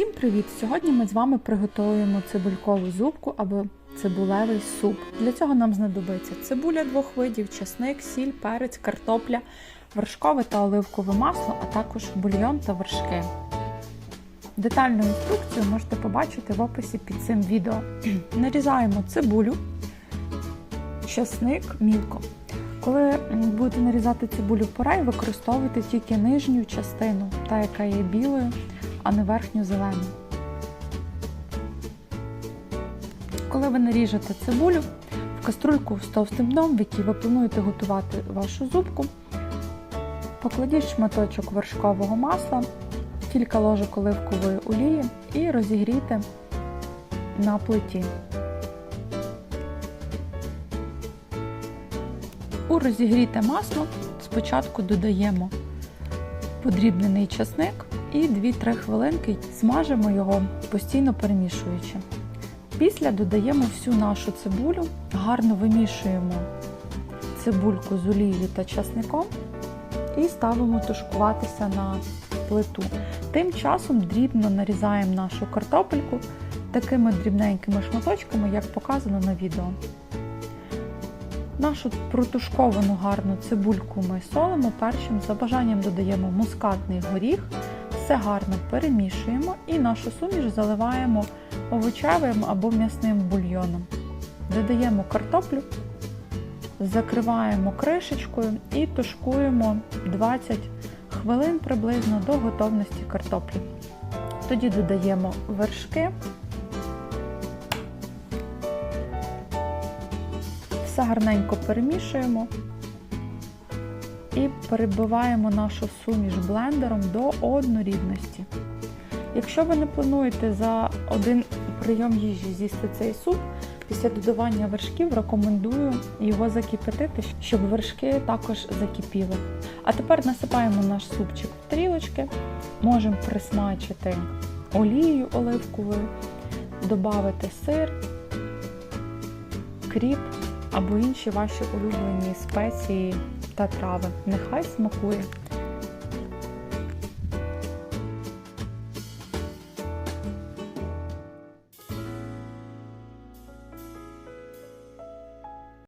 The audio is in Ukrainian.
Всім привіт! Сьогодні ми з вами приготуємо цибулькову зубку або цибулевий суп. Для цього нам знадобиться цибуля двох видів, чесник, сіль, перець, картопля, вершкове та оливкове масло, а також бульйон та вершки. Детальну інструкцію можете побачити в описі під цим відео. Нарізаємо цибулю, чесник мілко. Коли будете нарізати цибулю порей, використовуйте тільки нижню частину, та яка є білою, а не верхню зелену. Коли ви наріжете цибулю в каструльку з товстим дном, в якій ви плануєте готувати вашу зубку, покладіть шматочок вершкового масла, кілька ложок оливкової олії і розігрійте на плиті. У розігріте масло спочатку додаємо подрібнений часник і 2-3 хвилинки смажимо його, постійно перемішуючи. Після додаємо всю нашу цибулю, гарно вимішуємо цибульку з олією та часником і ставимо тушкуватися на плиту. Тим часом дрібно нарізаємо нашу картопельку такими дрібненькими шматочками, як показано на відео. Нашу протушковану гарну цибульку ми солимо першим, за бажанням додаємо мускатний горіх, все гарно перемішуємо і нашу суміш заливаємо овочевим або м'ясним бульйоном. Додаємо картоплю, закриваємо кришечкою і тушкуємо 20 хвилин приблизно до готовності картоплі. Тоді додаємо вершки. Все гарненько перемішуємо і перебиваємо нашу суміш блендером до однорідності. Якщо ви не плануєте за один прийом їжі з'їсти цей суп, після додавання вершків рекомендую його закипятити, щоб вершки також закипіли. А тепер насипаємо наш супчик в тарілочки, можемо присмачити олією оливковою, додати сир, кріп або інші ваші улюблені спеції та трави. Нехай смакує!